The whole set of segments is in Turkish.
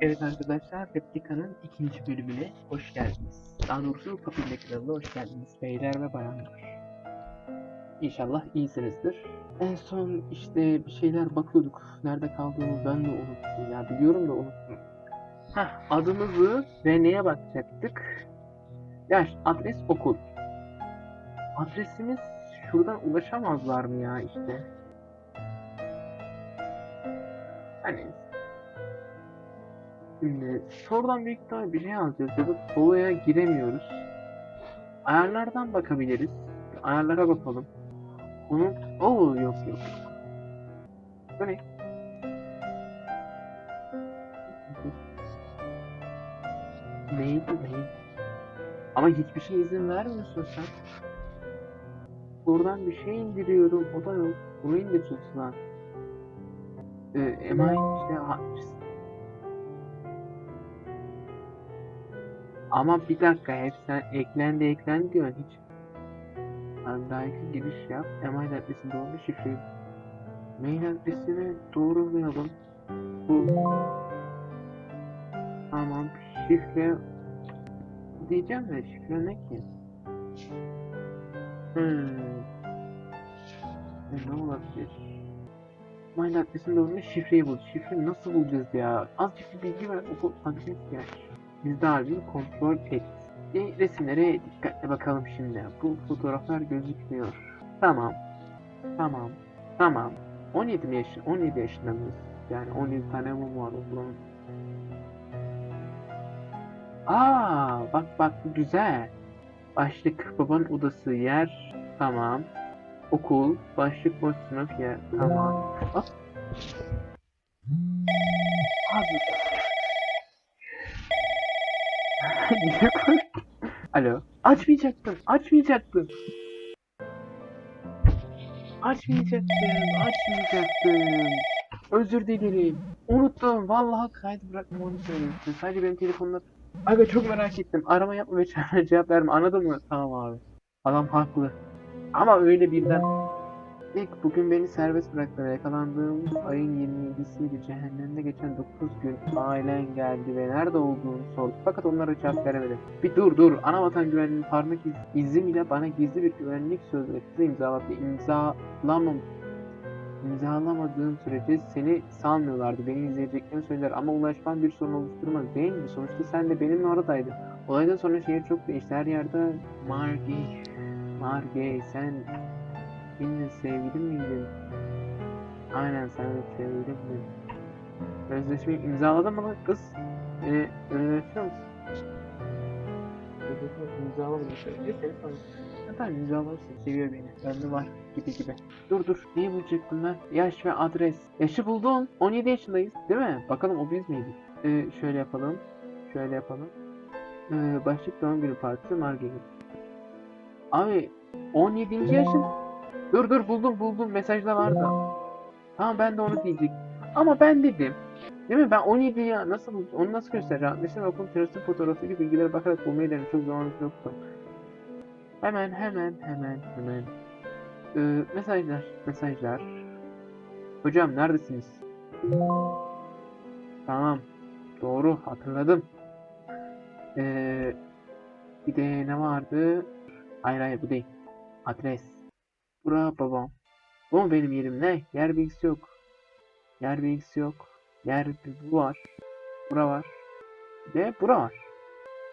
Evet arkadaşlar, Replika'nın ikinci bölümüne hoş geldiniz. Daha doğrusu Papille kanalına hoş geldiniz beyler ve bayanlar. İnşallah iyisinizdir. En son işte bir şeyler bakıyorduk. Nerede kaldığımı ben de unuttum. Ya biliyorum da unuttum. Heh, adımızı ve neye bakacaktık? Yaş, adres, okul. Adresimiz şuradan ulaşamazlar mı ya işte? Hani Şimdi sorudan büyük ihtimalle bir şey yazacağız ya da soloya giremiyoruz. Ayarlardan bakabiliriz. Ayarlara bakalım. Onun... Oo yok yok. Bu ne? Neydi neydi? Ama hiçbir şey izin vermiyorsun sen. Buradan bir şey indiriyorum. O da yok. Bunu indiriyorsun lan. Ee, MI işte Ama bir dakika hep eklendi eklendi diyorsun hiç. Android'e giriş yap. Email adresini doğru şifreyi. Mail adresini doğrulayalım. Bu. Tamam şifre diyeceğim de şifre ne ki? Hmm. E, ne olabilir? Mail adresini doğru şifreyi bul. Şifreyi nasıl bulacağız ya? Azıcık bir bilgi ver. Okul adres ya. Bizde abi kontrol et. Bir resimlere dikkatle bakalım şimdi. Bu fotoğraflar gözükmüyor. Tamam. Tamam. Tamam. 17 mi yaş 17 yaşında mıyız? Yani 17 tane mum var okulun. Aa, bak bak güzel. Başlık babanın odası yer. Tamam. Okul, başlık boş sınıf yer. Tamam. Hop. Abi. Niye korktun? Alo. Açmayacaktım. Açmayacaktım. Açmayacaktım. Açmayacaktım. Özür dilerim. Unuttum. Vallahi kaydı bırakma onu söylemiştim. Sadece benim telefonla... Aga çok merak ettim. Arama yapma ve cevap verme. Anladın mı? Tamam abi. Adam haklı. Ama öyle birden... İlk bugün beni serbest bıraktılar. Yakalandığım ayın 27'siydi. Cehennemde geçen 9 gün ailen geldi ve nerede olduğunu sordu. Fakat onlara cevap veremedim. Bir dur dur. Anavatan güvenliğinin parmak iz, izim ile bana gizli bir güvenlik sözleşmesi imzalattı. İmzalamam İmzalamadığım sürece seni salmıyorlardı. Beni izleyeceklerini söylediler ama ulaşman bir sorun oluşturmaz değil mi? Sonuçta sen de benimle oradaydın. Olaydan sonra şehir çok değişti. Her yerde Margie, Margie sen Benimle sevgili miydin? Aynen sen de sevgilimdin. Sözleşmeyi imzaladın mı lan kız? Beni önüleşiyor musun? Sözleşmeyi imzalamadım. Önce seni tanıdım. İmzalarsın. Seviyor beni. Bende var gibi gibi. Dur dur. Neyi bulacaktım ben? Yaş ve adres. Yaşı buldum. 17 yaşındayız. Değil mi? Bakalım o biz miydik? Ee, şöyle yapalım. Şöyle yapalım. Ee, başlık doğum günü partisi Margeli. Abi 17. yaşın Dur dur buldum buldum mesajda vardı. Tamam ben de onu diyecek. Ama ben dedim. Değil mi? Ben 17 ya nasıl onu nasıl göstereceğim? Mesela okul terörist fotoğrafı gibi bilgilere bakarak bulmayı denedim. Çok zamanım yoktu. Hemen hemen hemen hemen. Ee, mesajlar mesajlar. Hocam neredesiniz? Tamam. Doğru hatırladım. Ee, bir de ne vardı? Hayır hayır bu değil. Adres. Bura babam. Bu benim yerim ne? Yer bilgisi yok. Yer bilgisi yok. Yer bu var. Bura var. De bura var.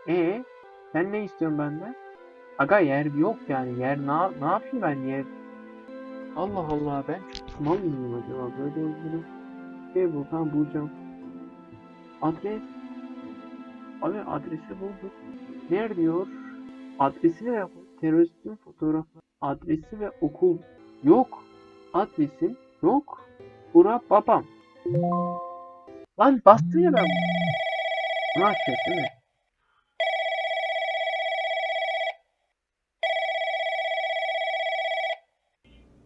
E sen ne istiyorsun benden? Aga yer yok yani. Yer ne, ne yapayım ben yer? Allah Allah ben mal mıyım acaba? Böyle böyle şey bul tamam bulacağım. Adres. Abi adresi bulduk. Nerede diyor? Adresini ve teröristin fotoğrafı. Adresi ve okul yok. Adresim yok. Bura babam. Lan bastım ya ben. Ne yapacağız değil mi?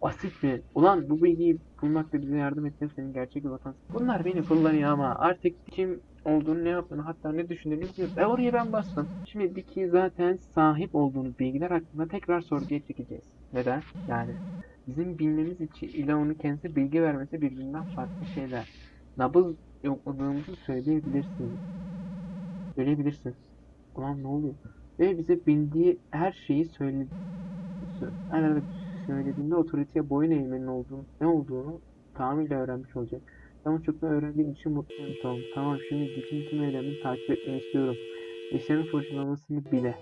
Basit mi? Ulan bu bilgiyi bulmakta bize yardım etmek senin gerçek bir vatan. Bunlar beni kullanıyor ama artık kim olduğunu ne yaptığını hatta ne düşündüğünü biliyorum. E oraya ben bastım. Şimdi Diki zaten sahip olduğunuz bilgiler hakkında tekrar sorguya çekeceğiz. Neden? Yani bizim bilmemiz için ile onun kendisi bilgi vermesi birbirinden farklı şeyler. Nabız yokladığımızı söyleyebilirsin. Söyleyebilirsin. Ulan ne oluyor? Ve bize bildiği her şeyi söyledi. Sö- Her söylediğinde otoriteye boyun eğmenin olduğunu, ne olduğunu tamamıyla öğrenmiş olacak. Ama çoktan öğrendiğim için mutluyum Tom. Tamam şimdi bütün tüm eylemini takip etmeni istiyorum. İşlerin fırçalamasını bile.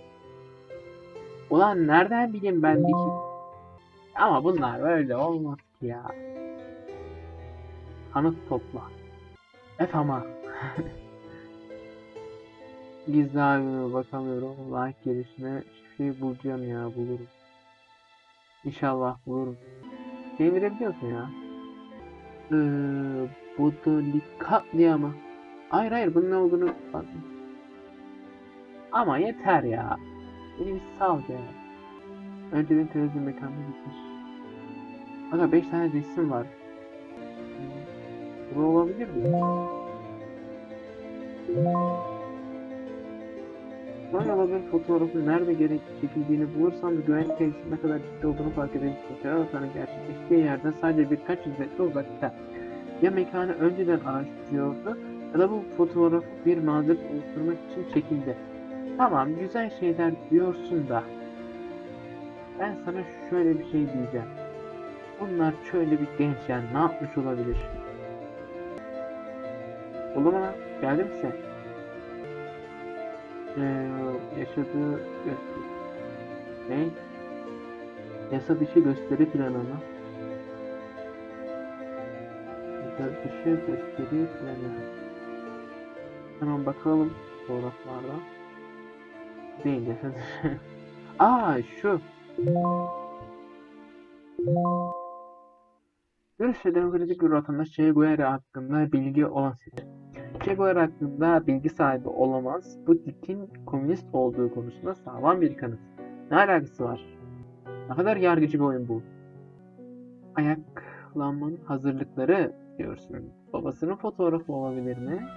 Ulan nereden bileyim ben ki? Ama bunlar böyle olmaz ki ya. Kanıt topla. F ama. Gizli albüme bakamıyorum. Like gelişine şey bulacağım ya bulurum. İnşallah bulurum. Şey verebiliyorsun ya. Ee, Botanik katliamı. Hayır hayır bunun ne olduğunu bak. Ama yeter ya. Beni bir sal be. Önceden televizyon mekanına gitmiş. Aga 5 tane resim var. Bu olabilir mi? Son yaladığım fotoğrafın nerede gerek çekildiğini bulursam güvenlik tesisinin ne kadar ciddi olduğunu fark edebilirsin. Terör atanın gerçekleştiği yerden sadece birkaç yüz metre uzakta. Ya mekanı önceden araştırıyordu ya da bu fotoğrafı bir mazeret oluşturmak için çekildi. Tamam güzel şeyler diyorsun da ben sana şöyle bir şey diyeceğim. Bunlar şöyle bir gençler ne yapmış olabilir? Oldu mu? Geldi mi sen? Ee, yaşadığı. Ne? Yasa dışı gösteri planı mı? Dışı gösteri planı. Hemen bakalım fotoğraflarda. Değil dışı. Aa şu. Görüşte demokratik bir vatandaş Che Guevara hakkında bilgi olan seçim. Che Guevara hakkında bilgi sahibi olamaz. Bu dikin komünist olduğu konusunda sağlam bir kanıt. Ne alakası var? Ne kadar yargıcı bir oyun bu. Ayaklanmanın hazırlıkları diyorsun. Babasının fotoğrafı olabilir mi?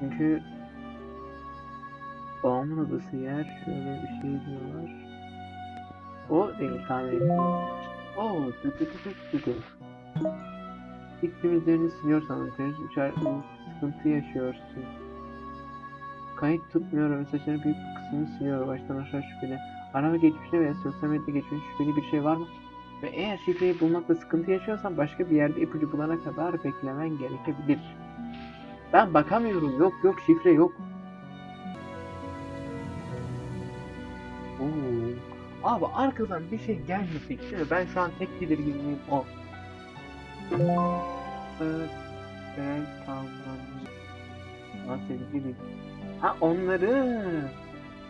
Çünkü babamın odası yer şöyle bir şey diyorlar. O değil tahmin. Oo, tü tü tü tü tü tü. İlk temizlerini siliyorsan 3 ay sıkıntı yaşıyorsun. Kayıt tutmuyor ve saçların büyük kısmını siliyor baştan aşağı şüpheli. Arama geçmişte veya sosyal medyada geçmiş şüpheli bir şey var mı? Ve eğer şifreyi bulmakta sıkıntı yaşıyorsan başka bir yerde ipucu bulana kadar beklemen gerekebilir. Ben bakamıyorum. Yok yok şifre yok. Oo. Abi arkadan bir şey gelmesek değil mi? Ben şu an tek tedirginliğim o. Ben. Nasıl sevgili? Ha onları.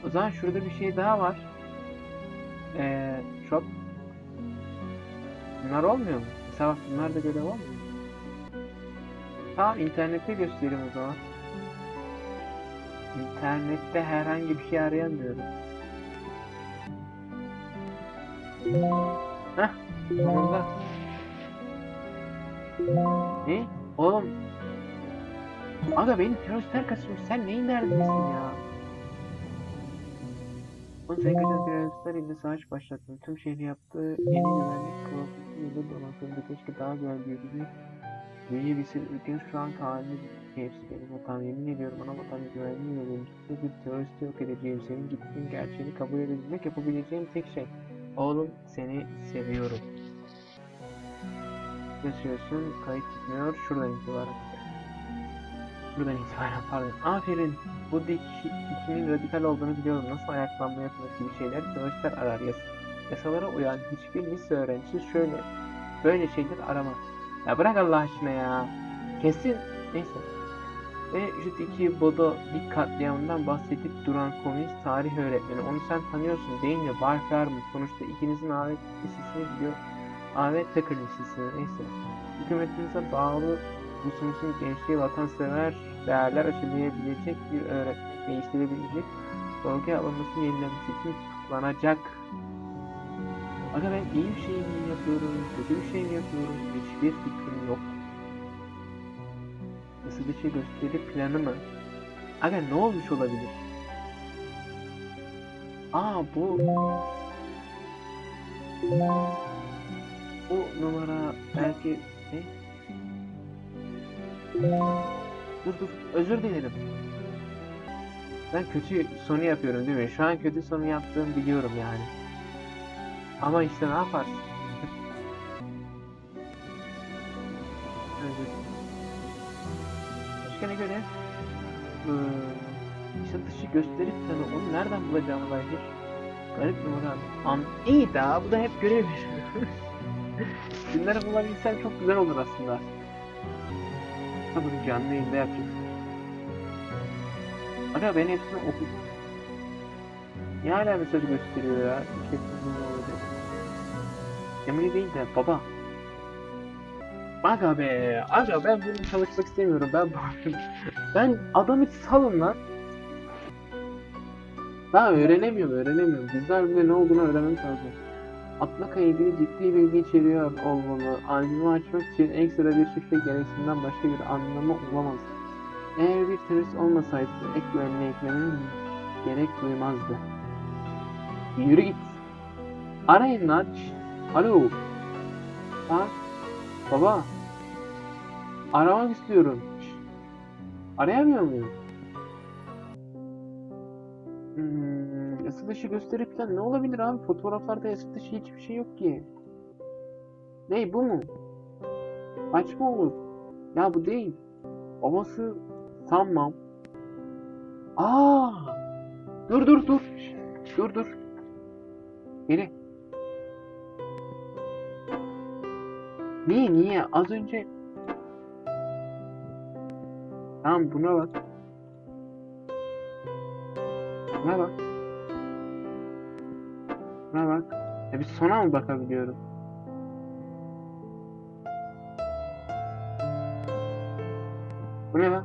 O zaman şurada bir şey daha var. Ee, shop. Bunlar olmuyor mu? Bak bunlar da görev olmuyor. mu? Tamam internette göstereyim o zaman. İnternette herhangi bir şey arayamıyorum. Heh, sonunda. Ne? Oğlum. Aga beni teröristler kaçırmış. Sen neyin derdindesin ya? Oğlum sen kaçan teröristler ile savaş başlattın. Tüm şehri yaptığı yeni güvenlik kılavuzuyla donatıldı. Keşke daha güvenli bir Neyi bilsin ülkenin şu an halini hepsi benim hatam yemin ediyorum ana vatan güvenliği ve mümkünse bir teröristi yok edeceğim senin gittiğin gerçeğini kabul edebilmek yapabileceğim tek şey Oğlum seni seviyorum. Yaşıyorsun, kayıt tutmuyor. Şuradan itibaren. Buradan itibaren pardon. Aferin. Bu dik, dikinin radikal olduğunu biliyorum. Nasıl ayaklanma yapılır gibi şeyler teröristler arar. Yas yasalara uyan hiçbir lise öğrencisi şöyle böyle şeyler aramaz. Ya bırak Allah aşkına ya. Kesin. Neyse. Ve şu Diki Bodo dik katliamından bahsedip duran komünist tarih öğretmeni. Onu sen tanıyorsun değil mi? Bay Fairmont. Sonuçta ikinizin Ahmet Lisesi'ne gidiyor. Ahmet Takır Lisesi'ne. Neyse. Hükümetinize bağlı Musunuzun gençliği vatansever değerler aşılayabilecek bir öğretmen değiştirebilecek bölge alınmasını yenilemesi için tutuklanacak. Aga ben iyi bir şey mi yapıyorum, kötü bir şey mi yapıyorum hiçbir fikrim yok. Nasıl bir şey gösteri planı mı? Aga ne olmuş olabilir? Aa bu... Bu numara belki... Ne? Dur dur özür dilerim. Ben kötü sonu yapıyorum değil mi? Şu an kötü sonu yaptığımı biliyorum yani. Ama işte ne yaparsın? Başka ne göre? Ee, işte dışı gösterip sana onu nereden bulacağımı dair garip numara. Am iyi daha bu da hep görev Günleri bulabilsem çok güzel olur aslında. Ha bunu canlı yayında yapacaksın. Aga ben hepsini okudum. Niye hala mesajı gösteriyor ya? Kesin olacak. Emily değil de baba. Aga be, aga ben bunu çalışmak istemiyorum. Ben ben adamı salın lan. Daha öğrenemiyorum, öğrenemiyorum. Bizler bile ne olduğunu öğrenmemiz lazım. Atlaka ilgili ciddi bilgi içeriyor olmalı. Albümü açmak için ekstra bir şifre gereksinden başka bir anlamı olamaz. Eğer bir terörist olmasaydı ek güvenliğe eklemenin gerek duymazdı. Yürü git. Arayın. Şşt. Alo. Ha? Baba. Aramak istiyorum. Arayamıyor muyum? Isı dışı gösteri falan ne olabilir abi? Fotoğraflarda ısı dışı hiçbir şey yok ki. Ne bu mu? Kaç mı olur? Ya bu değil. Babası sanmam. Aa! Dur dur dur. Dur dur. Geri. Niye niye? Az önce Tamam buna bak. Buna bak. Buna bak. Ya bir sona mı bakabiliyorum? Bu ne lan?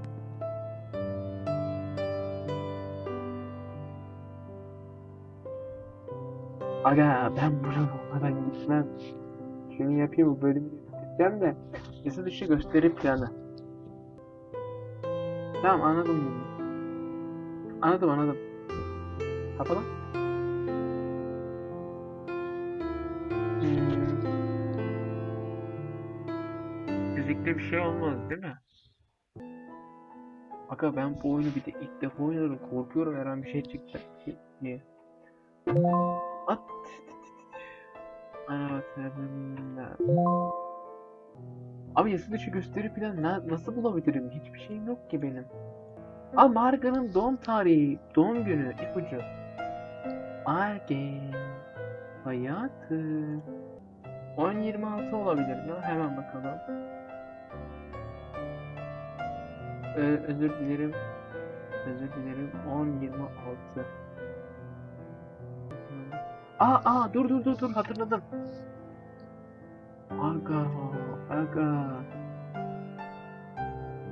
Aga ben buna olmadan gitmem. Şunu yapayım bu bölümü bitireceğim de yasa dışı gösteri planı. Tamam anladım bunu. Anladım anladım. Kapalı. Fizikte bir şey olmaz değil mi? Aga ben bu oyunu bir de ilk defa oynuyorum. Korkuyorum her an bir şey çıktı diye. At. Anahtarımda. Abi yasa dışı gösteri plan na- nasıl bulabilirim? Hiçbir şeyim yok ki benim. Aa Marga'nın doğum tarihi, doğum günü, ipucu. Arge. Hayatı. 10.26 olabilir mi? Hemen bakalım. Ee, özür dilerim. Özür dilerim. 10.26. Aa aa dur dur dur dur hatırladım. Aga aga.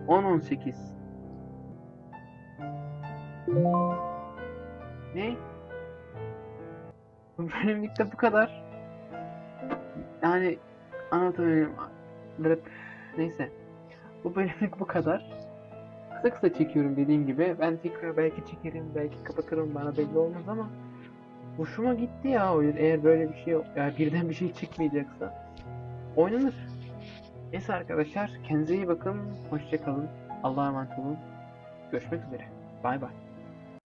10-18. Ne? Bu bölümlükte bu kadar. Yani anlatamıyorum. Neyse. Bu bölümlük bu kadar. Kısa kısa çekiyorum dediğim gibi. Ben tekrar belki çekerim, belki kapatırım bana belli olmaz ama hoşuma gitti ya oyun. Eğer böyle bir şey yok, ya birden bir şey çıkmayacaksa oynanır. Neyse arkadaşlar kendinize iyi bakın. Hoşça kalın. Allah'a emanet olun. Görüşmek üzere. Bay bay.